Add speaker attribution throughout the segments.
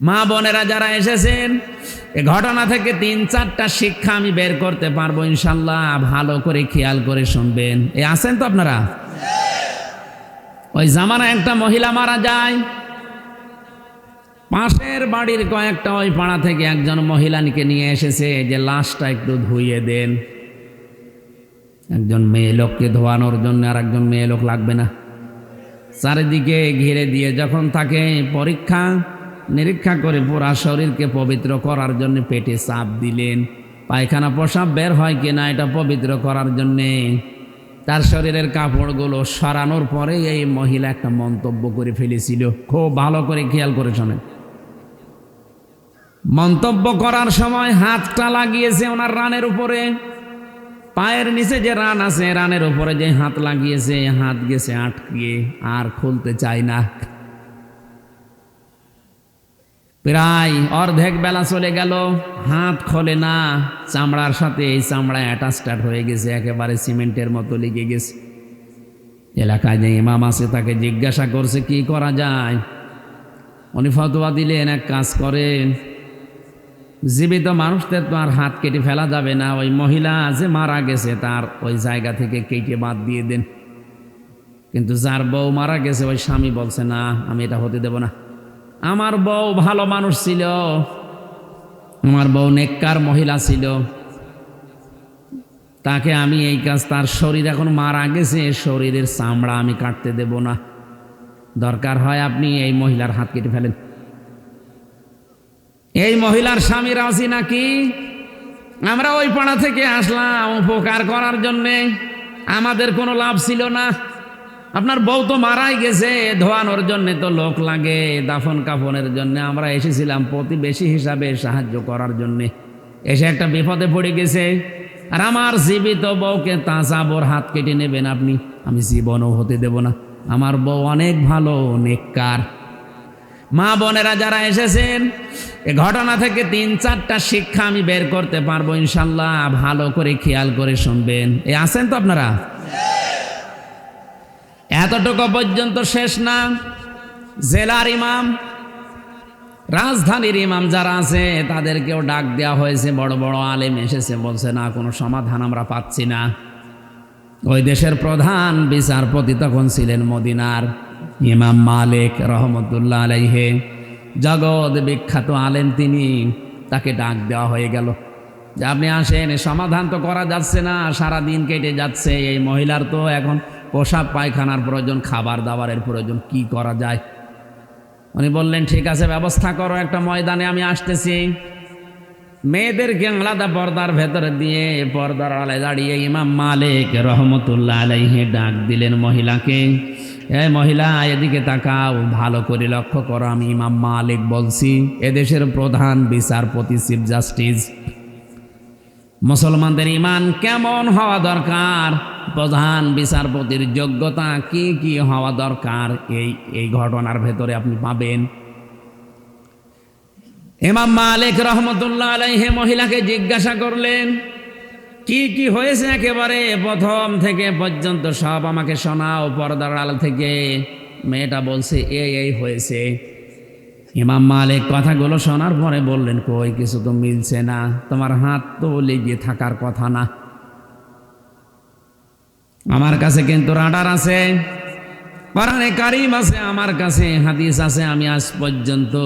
Speaker 1: মা বোনেরা যারা এসেছেন, এ ঘটনা থেকে তিন, চারটা শিক্ষা আমি বের করতে পারব ইনশাল্লাহ। ভালো করে খেয়াল করে শুনবেন। এ আছেন তো আপনারা? ওই জামানা একটা মহিলা মারা যায়। পাশের বাড়ির কয়েকটা ওই পাড়া থেকে একজন মহিলাকে নিয়ে এসেছে, যে লাশটা একটু ধুইয়ে দেন। একজন মেয়ে লোককে ধোয়ানোর জন্য আর একজন মেয়ে লোক লাগবে না। চারিদিকে ঘিরে দিয়ে যখন তাকে পরীক্ষা নিরীক্ষা করে পুরা শরীরকে পবিত্র করার জন্য পেটে চাপ দিলেন। পায়খানা প্রসাব বের হয় কিনা এটা পবিত্র করার জন্যে। তার শরীরের কাপড়গুলো সরানোর পরে এই মহিলা একটা মন্তব্য করে ফেলেছিল। খুব ভালো করে খেয়াল করে শোনেন। মন্তব্য করার সময় হাতটা লাগিয়েছে ওনার রানের উপরে। পায়ের নিচে যে রান আছে, রানের উপরে যে হাত লাগিয়েছে, হাত গেছে আটকিয়ে, আর খুলতে চায় না। প্রায় অর্ধেক বেলা চলে গেল। হাত খোলে না, চামড়ার সাথে এই চামড়া অ্যাটাচটাট হয়ে গেছে, একেবারে সিমেন্টের মতো লেগে গেছে। এলাকায় যে ইমাম আছে তাকে জিজ্ঞাসা করছে, কি করা যায়? উনি ফতোয়া দিলেন, এক কাজ করেন। জীবিত মানুষদের তো আর হাত কেটে ফেলা যাবে না। ওই মহিলা যে মারা গেছে, তার ওই জায়গা থেকে কেটে বাদ দিয়ে দেন। কিন্তু যার বউ মারা গেছে, ওই স্বামী বলছে, না, আমি এটা হতে দেব না। আমার বউ ভালো মানুষ ছিল। আমার বউ নেককার মহিলা ছিল। তাকে আমি এই কাজ, তার শরীর এখন মারা গেছে, শরীরের চামড়া আমি কাটতে দেব না। দরকার হয় আপনি এই মহিলার হাত কেটে ফেলেন। এই মহিলার স্বামী রাজি নাকি? আমরা ওই পাড়া থেকে আসলাম উপকার করার জন্যে। আমাদের কোনো লাভ ছিল না। আপনার বউ তো মারাই গেছে, ধোয়ানোর জন্যে তো লোক লাগে, দাফন কাফনের জন্য। আমরা এসেছিলাম প্রতিবেশী হিসাবে সাহায্য করার জন্যে। এসে একটা বিপদে পড়ে গেছে। আর আমার জীবিত বউকে তাঁচাবোর হাত কেটে নেবেন আপনি। আমি জীবনও হতে দেব না। আমার বউ অনেক ভালো, নেককার। মা বোনেরা যারা এসেছেন, এ ঘটনা থেকে তিন চারটা শিক্ষা আমি বের করতে পারব ইনশাল্লাহ। ভালো করে খেয়াল করে শুনবেন। এ আছেন তো আপনারা? এতটুকু পর্যন্ত শেষ না। জেলার ইমাম, রাজধানীর ইমাম যারা আছে, তাদেরকেও ডাক দেওয়া হয়েছে, বড় বড় আলেম এসেছে, বলছে, না, কোনো সমাধান আমরা পাচ্ছি না। ওই দেশের প্রধান বিচারপতি তখন ছিলেন মদিনার ইমাম মালিক রহমতুল্লাহ আলাইহে। জগৎ বিখ্যাত আলেম তিনি, তাকে ডাক দেওয়া হয়ে গেল। যে, আপনি আসেন, সমাধান তো করা যাচ্ছে না সারা দিন কেটে যাচ্ছে, এই মহিলার তো এখন পোশাক পায়খানার প্রয়োজন, খাবার দাবারের প্রয়োজন, কি করা যায়? উনি বললেন, ঠিক আছে, ব্যবস্থা করো, একটা ময়দানে আমি আসতেছি। মেয়েদেরকে আলাদা পর্দার ভেতরে দিয়ে পর্দার আলায় দাঁড়িয়ে ইমাম মালিক রহমতুল্লাহ আলাইহে ডাক দিলেন মহিলাকে। এ মহিলা, এদিকে তাকাও, ভালো করে লক্ষ্য করো। আমি ইমাম মালিক বলছি, এদেশের প্রধান বিচারপতি, চিফ জাস্টিস মুসলমানদের ইমান কেমন হওয়া দরকার? প্রধান বিচারপতির যোগ্যতা কি কি হওয়া দরকার? এই এই ঘটনার ভেতরে আপনি পাবেন। ইমাম মালিক রহমতুল্লাহ আলাইহে মহিলাকে জিজ্ঞাসা করলেন, কি কি হয়েছে একেবারে? প্রথম থেকে পর্যন্ত সব আমাকে শোনাও, পর্দার আল থেকে। মেয়েটা বলছে এই এই হয়েছে। ইমাম মালিক কথাগুলো শোনার পরে বললেন, কই, কিছু তো মিলছে না। তোমার হাত তো লেগে থাকার কথা না। আমার কাছে কিন্তু রাডার আছে। কোরআনে কারিম আছে, আমার কাছে হাদিস আছে। আমি আজ পর্যন্ত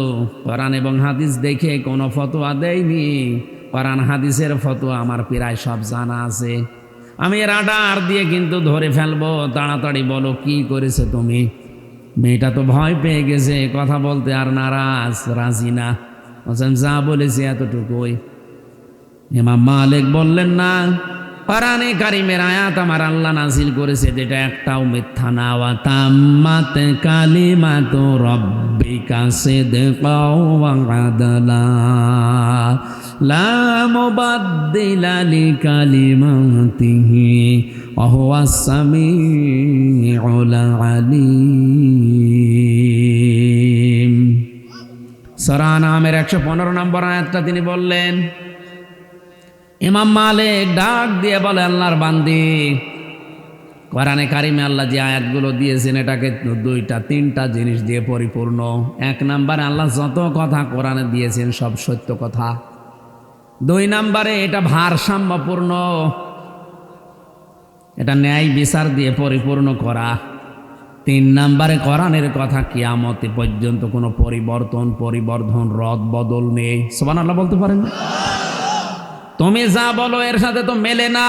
Speaker 1: কোরআন এবং হাদিস দেখে কোনো ফতোয়া দেয়নি কোরআন, হাদিসের ফতোয়া আমার প্রায় সব জানা আছে। আমি রাডার দিয়ে কিন্তু ধরে ফেলব। তাড়াতাড়ি বলো, কি করেছে তুমি? মেয়েটা তো ভয় পেয়ে গেছে, কথা বলতে আর নারাজ, রাজি না। বলছেন যা বলেছি এতটুকুই। ইমাম মালিক বললেন, না, কোরআনে কারিমের আয়াত আমার আল্লাহ নাজিল করেছে, যেটা একটাও মিথ্যা না। ওয়া তাম্মাত কালিমাতু রাব্বিকা সিদকাও ওয়া আদলা লা মুবাদদিলা লিকালিমাতিহি ওয়া হুয়াস সামিউল আলিম। সূরা নামের 115 নম্বর আয়াতটা তিনি বললেন, ইমাম মালিক ডাক দিয়ে বলে, আল্লাহর বান্দি, কোরআনে কারিমে আল্লাহ যে আয়াতগুলো দিয়েছেন, এটাকে দুইটা, তিনটা জিনিস দিয়ে পরিপূর্ণ। এক নাম্বারে আল্লাহ যত কথা কোরআনে দিয়েছেন, সব সত্য কথা। দুই নাম্বারে এটা ভারসাম্যপূর্ণ। এটা ন্যায় বিচার দিয়ে পরিপূর্ণ করা। তিন নাম্বারে কোরআনের কথা কিয়ামতে পর্যন্ত কোনো পরিবর্তন, পরিবর্ধন, রদ, বদল নেই। সোবান আল্লাহ বলতে পারেন? তুমি যা বলো, এর সাথে তো মেলে না।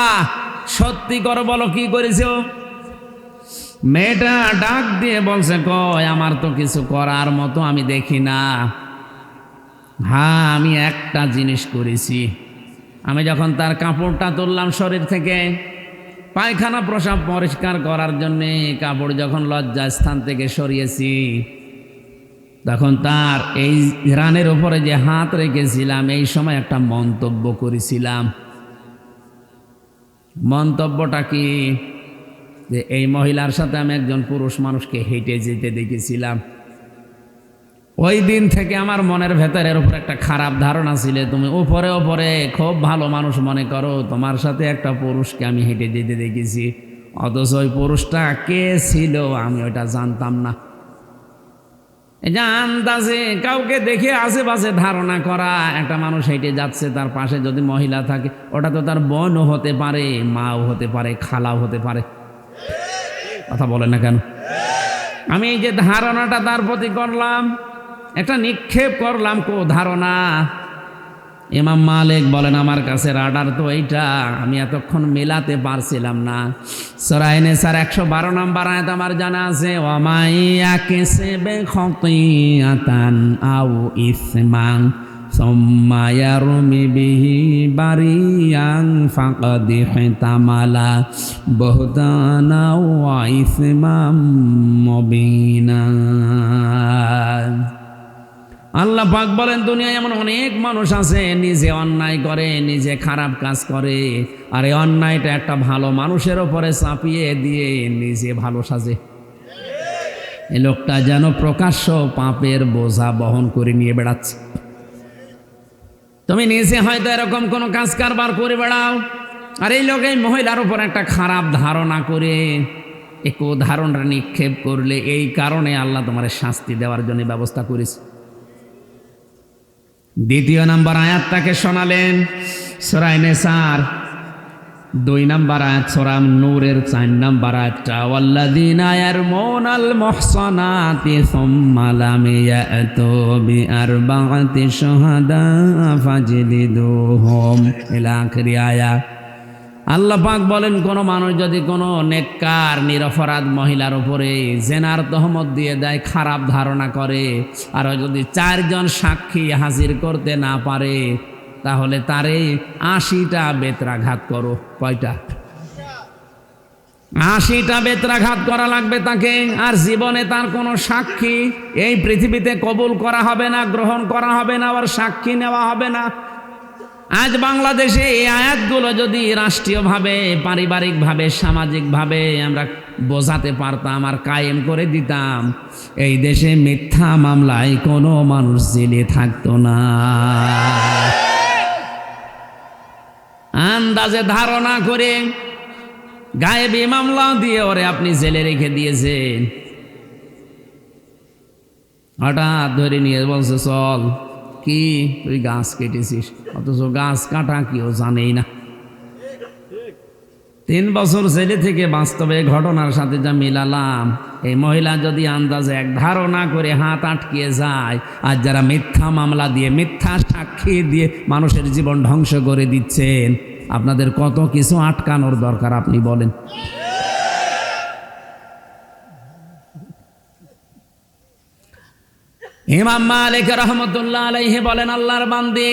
Speaker 1: সত্যি করো বলো, কি করেছ? মেয়েটা ডাক দিয়ে বলছে, কয়, আমার তো কিছু করার মতো আমি দেখি না। হ্যাঁ আমি একটা জিনিস করেছি। আমি যখন তার কাপড়টা তুললাম শরীর থেকে, পায়খানা প্রসাব পরিষ্কার করার জন্যে কাপড় যখন লজ্জা স্থান থেকে সরিয়েছি, তখন তার এই রানের উপরে যে হাত রেখেছিলাম, এই সময় একটা মন্তব্য করেছিলাম। মন্তব্যটা কি? যে এই মহিলার সাথে আমি একজন পুরুষ মানুষকে হেঁটে যেতে দেখেছিলাম। ওই দিন থেকে আমার মনের ভেতরের উপর একটা খারাপ ধারণা ছিল, তুমি উপরে ওপরে খুব ভালো মানুষ মনে করো, তোমার সাথে একটা পুরুষকে আমি হেঁটে যেতে দেখেছি। অথচ ওই পুরুষটা কে ছিল আমি ওটা জানতাম না। যে কাউকে দেখে আশেপাশে ধারণা করা, একটা মানুষ হেঁটে যাচ্ছে, তার পাশে যদি মহিলা থাকে, ওটা তো তার বোনও হতে পারে, মাও হতে পারে, খালাও হতে পারে। কথা বলে না কেন? আমি এই যে ধারণাটা তার প্রতি করলাম একটা নিক্ষেপ করলাম, কো ধারণা। ইমাম মালিক বলেন, আমার কাছে রাডার তো এইটা, আমি এতক্ষণ মেলাতে পারছিলাম না। সরাইনে স্যার একশো বারো নম্বর আয়াত আমার জানা আছে ওমাইয়া কেসে বে খতিয়াতান আউ ইসমাং সম্মায়ারমি বিহি বারিয়াং ফাঁকদি হেতামালা বহুতানা ওয়া ইসমাম মবিনা। আল্লাহ পাক বলেন, দুনিয়ায় এমন অনেক মানুষ আছে, নিজে অন্যায় করে, নিজে খারাপ কাজ করে, আর এই অন্যায়টা একটা ভালো মানুষের ওপরে চাপিয়ে দিয়ে নিজে ভালো সাজে। এই লোকটা যেন প্রকাশ্য পাপের বোঝা বহন করে নিয়ে বেড়াচ্ছে। তুমি নিজে হয়তো এরকম কোনো কাজ কারবার করে বেড়াও, আর এই লোক এই মহিলার উপর একটা খারাপ ধারণা করে, এক ধারণা নিক্ষেপ করলে এই কারণে আল্লাহ তোমার শাস্তি দেওয়ার জন্য ব্যবস্থা করেছে। দ্বিতীয় নাম্বার আয়াতটাকে শোনালেন। সোরাই নেসার দুই নাম্বার আয়াত সোরাম নূরের চার নাম্বার আয়াতটা, ওয়াল্লাযীনা ইয়ারমুনাল মুহসানাতি সুম্মা লাম ইয়াতু বিআরবা'তি শুহাদা ফাজলিদুহুম। ইলা আখিরি আয়াত আল্লাহ পাক বলেন, কোন মানুষ যদি কোনো নেককার, নিরপরাধ মহিলার উপরে জেনার তহমত দিয়ে দেয়, খারাপ ধারণা করে, আর যদি চারজন সাক্ষী হাজির করতে না পারে, তাহলে তারে আশিটা বেত্রাঘাত করো। কয়টা? আশিটা বেত্রাঘাত করা লাগবে তাকে, আর জীবনে তার কোনো সাক্ষী এই পৃথিবীতে কবুল করা হবে না, গ্রহণ করা হবে না, আবার সাক্ষী নেওয়া হবে না। আজ বাংলাদেশে এই আয়াতগুলো যদি রাষ্ট্রীয়ভাবে, পারিবারিকভাবে, সামাজিকভাবে আমরা বোঝাতে পারতাম আর কায়েম করে দিতাম, এই দেশে মিথ্যা মামলায় কোনো মানুষ জেলে থাকতো না। আন্দাজে ধারণা করে গায়েবী মামলা দিয়ে ওরে আপনি জেলে রেখে দিয়েছেন। হঠাৎ ধরে নিয়ে বলছে, চল। কি তুই গাছ কেটেছিস? অথচ গাছ কাটা কেউ জানেই না। তিন বছর ছেলে থেকে বাস্তবে ঘটনার সাথে যা মিলালাম, এই মহিলা যদি আন্দাজে এক ধারণা করে হাত আটকিয়ে যায়, আর যারা মিথ্যা মামলা দিয়ে, মিথ্যা সাক্ষী দিয়ে মানুষের জীবন ধ্বংস করে দিচ্ছেন, আপনাদের কত কিছু আটকানোর দরকার আপনি বলেন। ইমাম মালিক রহমতুল্লাহ আলাইহি বলেন, আল্লাহর বান্দি,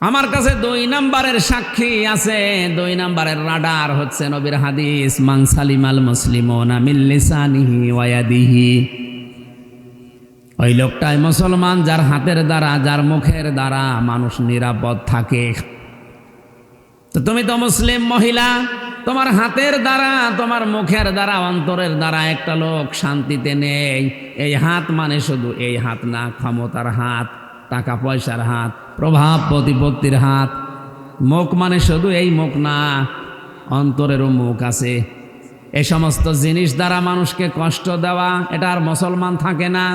Speaker 1: আমার কাছে দুই নাম্বারের সাক্ষী আছে। দুই নাম্বারের রাডার হচ্ছে নবীর হাদিস, মান সালিমাল মুসলিমুনা মিন লিসানিহি ওয়া ইয়াদিহি। ওই লোকটাই মুসলমান, যার হাতের দ্বারা, যার মুখের দ্বারা মানুষ নিরাপদ থাকে। তো তুমি তো মুসলিম মহিলা, তোমার হাতের দ্বারা, তোমার মুখের দ্বারা, অন্তরের দ্বারা একটা লোক শান্তিতে নেই। এই হাত মানে শুধু এই হাত না, ক্ষমতার হাত, টাকা পয়সার হাত, প্রভাব প্রতিপত্তির হাত। মুখ মানে শুধু এই মুখ না, অন্তরেরও মুখ আছে। এ সমস্ত জিনিস দ্বারা মানুষকে কষ্ট দেওয়া, এটা আর মুসলমান থাকে না।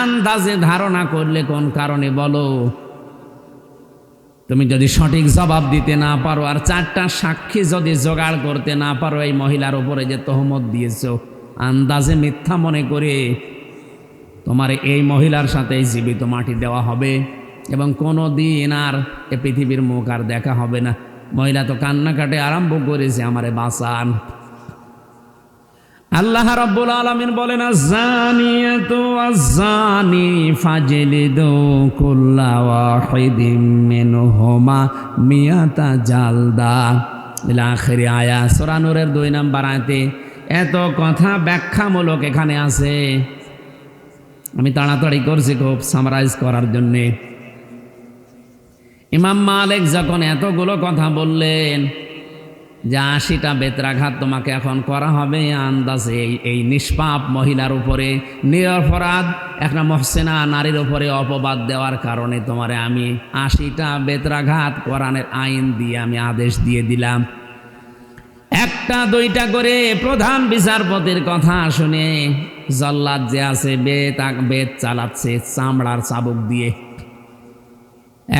Speaker 1: আন্দাজে ধারণা করলে কোন কারণে বলো? তুমি যদি সঠিক জবাব দিতে না পারো আর চারটা সাক্ষী যদি জোগাড় করতে না পারো এই মহিলার উপরে যে তহমত দিয়েছ, আন্দাজে মিথ্যা মনে করে তোমার এই মহিলার সাথে জীবিত মাটি দেওয়া হবে এবং কোনো দিন আর এ পৃথিবীর মুখ আর দেখা হবে না। মহিলা তো কান্নাকাটে আরম্ভ করেছে, আমারে বাঁচান। আল্লাহ রাব্বুল আলামিন বলেন আযানিয়াতু আযানি ফাজলিদু কুল্লা ওয়াহিদিম মিনহুমা মিয়াতা জালদা। ইলা আয়া, সূরা নূরের দুই নাম্বার আয়াতে, এত কথা ব্যাখ্যামূলক এখানে আছে। আমি তাড়াতাড়ি করছি খুব সামারাইজ করার জন্যে। ইমাম মালিক যখন এতগুলো কথা বললেন যে আশিটা বেত্রাঘাত তোমাকে এখন করা হবে, আন্দাজে এই এই নিষ্পাপ মহিলার উপরে। নিরপরাধ একটা মহসেনা নারীর উপরে অপবাদ দেওয়ার কারণে তোমারে আমি আশিটা বেত্রাঘাত কোরআনের আইন দিয়ে আমি আদেশ দিয়ে দিলাম। একটা, দুইটা করে প্রধান বিচারপতির কথা শুনে জল্লাদ যে আছে, বেত বেত চালাচ্ছে, চামড়ার চাবুক দিয়ে।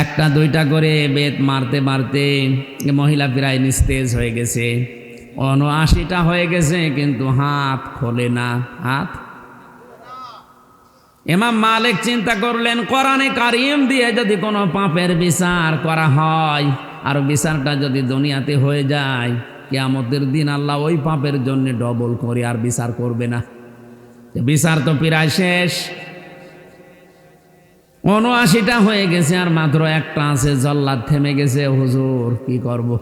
Speaker 1: একটা, দুইটা করে বেত মারতে মারতে মহিলা প্রায় নিস্তেজ হয়ে গেছে। উনআশিটা হয়ে গেছে, কিন্তু হাত খোলে না, হাত। এমাম মালিক চিন্তা করলেন, কোরআনে কারিম দিয়ে যদি কোনো পাপের বিচার করা হয়, আর বিচারটা যদি দুনিয়াতে হয়ে যায়, কেয়ামতের দিন আল্লাহ ওই পাপের জন্য ডবল করে আর বিচার করবে না। বিচার তো প্রায় শেষ। উনআশিটা হয়ে গেছে আর মাত্র একটা আছে, জল্লাদ থেমে গেছে। হুজুর, কি করব।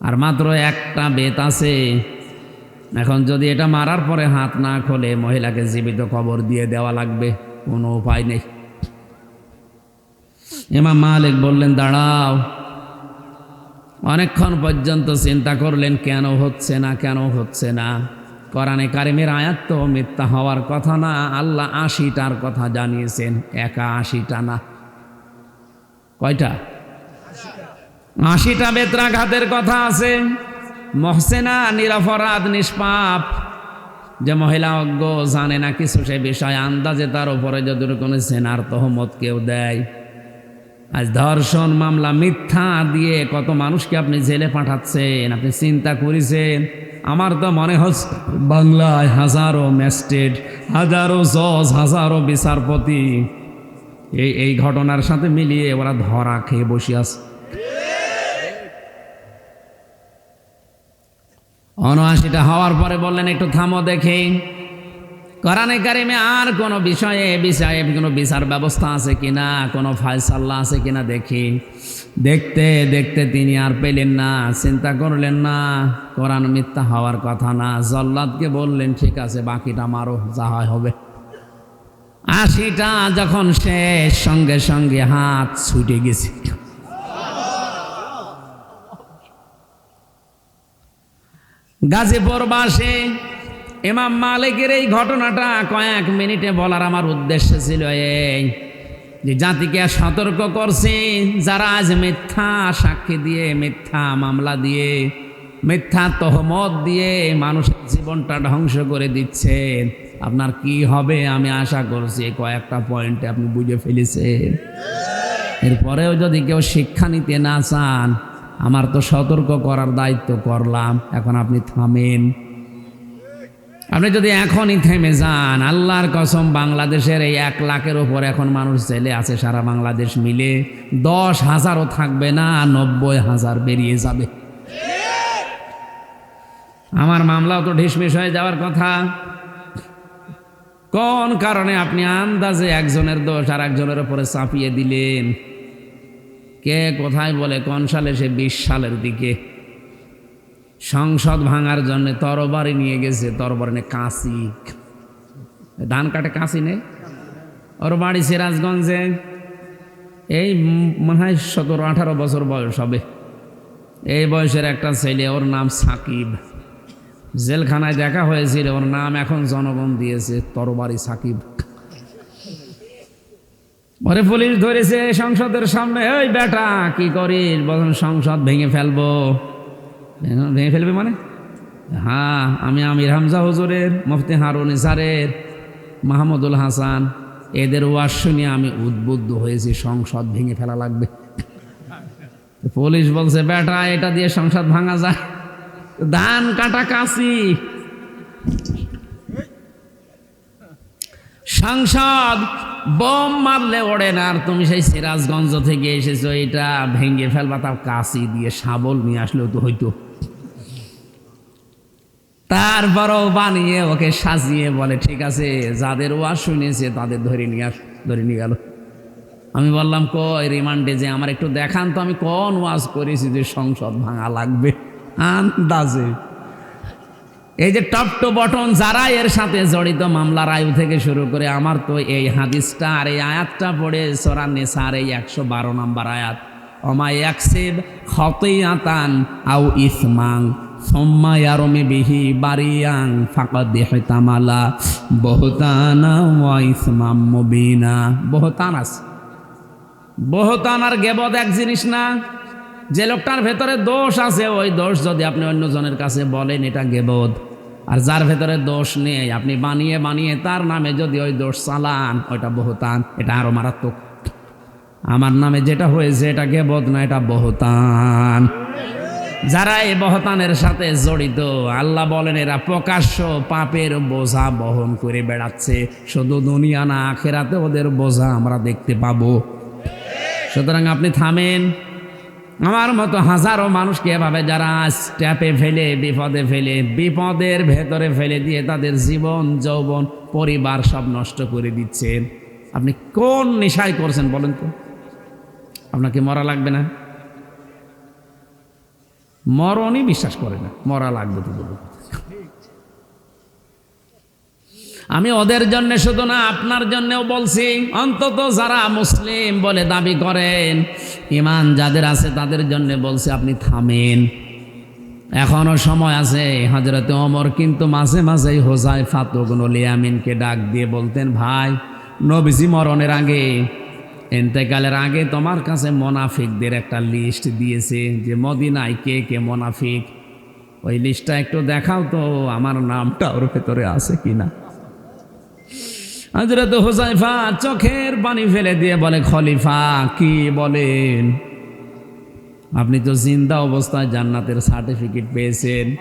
Speaker 1: আর মাত্র একটা বেত আছে। এখন যদি এটা মারার পরে হাত না খোলে, মহিলাকে জীবিত খবর দিয়ে দেওয়া লাগবে, কোনো উপায় নেই। এমা মালিক বললেন, দাঁড়াও, অনেকক্ষণ পর্যন্ত চিন্তা করলেন, কেন হচ্ছে না, কেন হচ্ছে না? কোরআনে কারিমের আয়াত তো মিথ্যা হওয়ার কথা না, আল্লাহ আশিটার কথা জানিয়েছেন, একা আশিটা না। কয়টা? আশিটা বেত্রাঘাতের কথা আছে। মহসেনা, নিরপরাধ, নিষ্পাপ। যে মহিলা অজ্ঞ, জানে না কিছু সে বিষয় আন্দাজে তার উপরে যদি কোনো সেনার তহমত কেউ দেয়। আজ ধর্ষণ মামলা, মিথ্যা দিয়ে কত মানুষকে আপনি জেলে পাঠাচ্ছেন, আপনি চিন্তা করেছেন? আমার তো মনে হচ্ছে বাংলায় হাজারো ম্যাজিস্ট্রেট, হাজারো জজ, হাজারো বিচারপতি। এই এই ঘটনার সাথে মিলিয়ে ওরা ধরা খেয়ে বসে আছে। অনআশিটা হওয়ার পরে বললেন, একটু থামো দেখে। কোরআনে কারিমে আর কোনো বিষয়ে বিষয়ে কোনো বিচার ব্যবস্থা আছে কিনা? কোনো ফায়সাল্লা আছে কিনা দেখি। দেখতে দেখতে তিনি আর পেলেন না, চিন্তা করলেন না। কোরআন মিথ্যা হওয়ার কথা না। জল্লাদকে বললেন, ঠিক আছে, বাকিটা মারো, যা হয় হবে। আশিটা যখন শেষ, সঙ্গে সঙ্গে হাত ছুটে গেছে। গাজীপুর বাসে, ইমাম মালিকের এই ঘটনাটা কয়েক মিনিটে বলার আমার উদ্দেশ্য ছিল এই। যে জাতিকে সতর্ক করছে, যারা আজ মিথ্যা সাক্ষী দিয়ে, মিথ্যা মামলা দিয়ে, মিথ্যা তহমত দিয়ে মানুষের জীবনটা ধ্বংস করে দিচ্ছেন আপনার কি হবে? আমি আশা করছি কয়েকটা পয়েন্টে আপনি বুঝে ফেলেছেন। এরপরেও যদি কেউ শিক্ষা নিতে না চান, আমার তো সতর্ক করার দায়িত্ব করলাম। এখন আপনি থামেন। আপনি যদি এখনই থেমে যান, আল্লাহর কসম বাংলাদেশের এই এক লাখের ওপর এখন মানুষ জেলে আছে, সারা বাংলাদেশ মিলে দশ হাজারও থাকবে না, নব্বই হাজার বেরিয়ে যাবে। আমার মামলাও তো ঢিসমিস হয়ে যাওয়ার কথা। কোন কারণে আপনি আন্দাজে একজনের দোষ আর একজনের উপরে চাপিয়ে দিলেন? কে কোথায় বলে, কোন সালে সে বিশ সালের দিকে? সংসদ ভাঙার জন্য তরবারি নিয়ে গেছে, তরবারি নে কাঁচি। ধান কাটে কাঁচি নেই ওর বাড়ি সিরাজগঞ্জে। এই মনে হয় সতেরো, আঠারো বছর বয়স হবে। এই বয়সের একটা ছেলে, ওর নাম সাকিব। জেলখানায় দেখা হয়েছিল, ওর নাম এখন জনগণ দিয়েছে, তরবারি সাকিব। ওরে পুলিশ ধরেছে সংসদের সামনে ওই বেটা, কি করিস? বলুন, সংসদ ভেঙে ফেলব। ভেঙে- ফেলবে মানে? হ্যাঁ আমি আমির হামজা হুজুরের, মুফতি হারুন ইসারের মাহমুদুল হাসান, এদের ওয়াজ শুনে আমি উদ্বুদ্ধ হয়েছি, সংসদ ভেঙে ফেলা লাগবে। পুলিশ বলছে, বেটা, এটা দিয়ে সংসদ ভাঙা যায়। ধান কাটা কাশি। সংসদ বোম মারলে ওড়ে না, আর তুমি সেই সিরাজগঞ্জ থেকে এসেছ, এটা ভেঙে ফেলবা, তাও কাশি দিয়ে শাবল নিয়ে আসলেও তো হইতো। তারপরও বানিয়ে ওকে সাজিয়ে বলে, ঠিক আছে, যাদের ওয়া শুনেছে তাদের ধরে নিয়ে আস, ধরে নিয়ে গেল। আমি বললাম, কই রিমান্ডে যে আমার একটু দেখান তো আমি কোন ওয়াজ করেছি যে সংসদ ভাঙা লাগবে। আন্দাজে। এই যে টপ টু বটন যারা এর সাথে জড়িত মামলার আয়ু থেকে শুরু করে আমার তো এই হাদিসটা আর এই আয়াতটা পড়ে, সোরা নেসার এই একশো বারো নম্বর আয়াত অমায় অমা একসেব আতান আউ ইসমাং। সম্মা ইয়ারমে বিহি বারিয়াং ফাঁকা দেহে তামালা বহুতানা ওয়া ইসমাম মুবিনা। বহুতান আছে। বহুতান আর গেবদ এক জিনিস না, যে লোকটার ভেতরে দোষ আছে, ওই দোষ যদি আপনি অন্যজনের কাছে বলেন, এটা গেবদ। আর যার ভেতরে দোষ নেই, আপনি বানিয়ে বানিয়ে তার নামে যদি ওই দোষ চালান, ওইটা বহুতান, এটা আরও মারাত্মক। আমার নামে যেটা হয়েছে, এটা গেবদ না, এটা বহুতান। যারা এই বহতানের সাথে জড়িত, আল্লাহ বলেন, এরা প্রকাশ্য পাপের বোঝা বহন করে বেড়াচ্ছে। শুধু দুনিয়া না আখেরাতে ওদের বোঝা আমরা দেখতে পাবো। সুতরাং আপনি থামেন। আমার মতো হাজারো মানুষকে এভাবে যারা স্ট্যাপে ফেলে, বিপদে ফেলে, বিপদের ভেতরে ফেলে দিয়ে তাদের জীবন, যৌবন, পরিবার সব নষ্ট করে দিচ্ছেন। আপনি কোন নেশায় করছেন বলেন তো? আপনাকে মরা লাগবে না? মরণই বিশ্বাস করে না। মরা লাগবে তো আমি ওদের জন্য শুধু না, আপনার জন্যও বলছি, অন্তত যারা মুসলিম বলে দাবি করেন ইমান যাদের আছে তাদের জন্য বলছি, আপনি থামেন। এখনও সময় আছে হজরতে অমর কিন্তু মাঝে মাঝেই হোসাই ফাতুগুনুল ইয়ামিনকে ডাক দিয়ে বলতেন, ভাই, নবীজি মরণের আগে এন্তেকালের আগে তোমার কাছে মোনাফিকদের একটা লিস্ট দিয়েছে যে মদিনায় কে কে মোনাফিক। ওই লিস্টটা একটু দেখাও তো আমার নামটা ওর ভেতরে আছে কিনা। হজরত হোসাইফা চোখের পানি ফেলে দিয়ে বলে, খলিফা, কি বলেন? আপনি তো জিন্দা অবস্থায় জান্নাতের সার্টিফিকেট পেয়েছেন।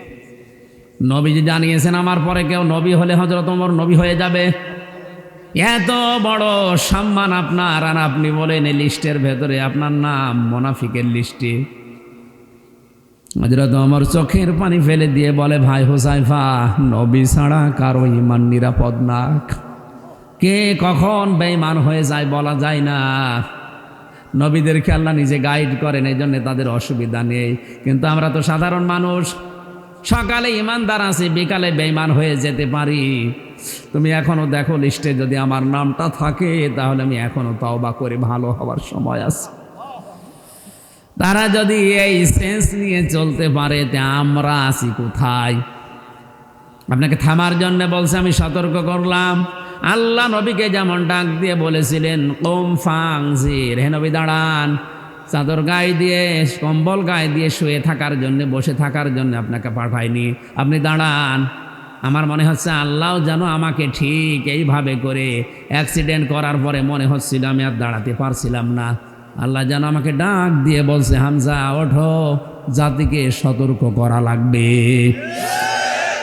Speaker 1: নবীজি জানিয়েছেন, আমার পরে কেউ নবী হলে হজরত ওমর নবী হয়ে যাবে। এত বড় সম্মান আপনার, আর আপনি বলেন এই লিস্টের ভেতরে আপনার নাম, মোনাফিকের লিস্টে। হজরত আমার চোখের পানি ফেলে দিয়ে বলে, ভাই হোসাইফা, নবী ছাড়া কারও ইমান নিরাপদ না। কে কখন বেঈমান হয়ে যায় বলা যায় না। নবীদেরকে আল্লাহ নিজে গাইড করেন এই জন্য তাদের অসুবিধা নেই। কিন্তু আমরা তো সাধারণ মানুষ, সকালে ইমানদার আছি, বিকালে বেঈমান হয়ে যেতে পারি। তুমি এখনও দেখো লিস্টে যদি আমার নামটা থাকে, তাহলে আমি এখনও তওবা করে ভালো হওয়ার সময় আছে। তারা যদি এই সেন্স নিয়ে চলতে পারে, তে আমরা আছি কোথায়? আপনাকে থামার জন্য বলছে, আমি সতর্ক করলাম। আল্লাহ নবীকে যেমন ডাক দিয়ে বলেছিলেন, কোম ফাং জির হে নবী দাঁড়ান। চাদর গায়ে দিয়ে, কম্বল গায়ে দিয়ে শুয়ে থাকার জন্য, বসে থাকার জন্য আপনাকে পাঠায়নি আপনি দাঁড়ান। আমার মনে হচ্ছে আল্লাহ যেন আমাকে ঠিক এইভাবে করে অ্যাক্সিডেন্ট করার পরে মনে হচ্ছিল আমি আর দাঁড়াতে পারছিলাম না। আল্লাহ যেন আমাকে ডাক দিয়ে বলছে, হামজা, ওঠো, জাতিকে সতর্ক করা লাগবে।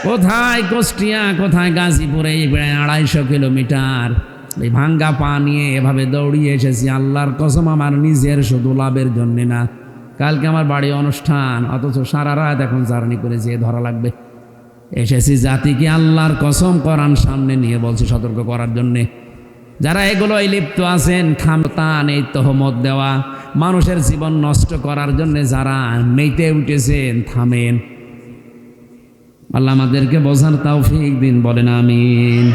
Speaker 1: কোথায় কুষ্টিয়া, কোথায় গাজীপুরে প্রায় আড়াইশো কিলোমিটার। এই ভাঙ্গা পা নিয়ে এভাবে দৌড়িয়ে এসেছি, আল্লাহর কসম আমার নিজের শুধু লাভের জন্যে না। কালকে আমার বাড়ি অনুষ্ঠান, অথচ সারা রাত এখন জার্নি করে যেয়ে ধরা লাগবে। এসেছি জাতিকে আল্লাহর কসম করান সামনে নিয়ে বলছি সতর্ক করার জন্যে। যারা এগুলোই লিপ্ত আছেন খামতান এই তহমত দেওয়া, মানুষের জীবন নষ্ট করার জন্য যারা মেতে উঠেছেন, থামেন। আল্লাহ আমাদেরকে বোঝার তৌফিক দিন, বলেন আমিন।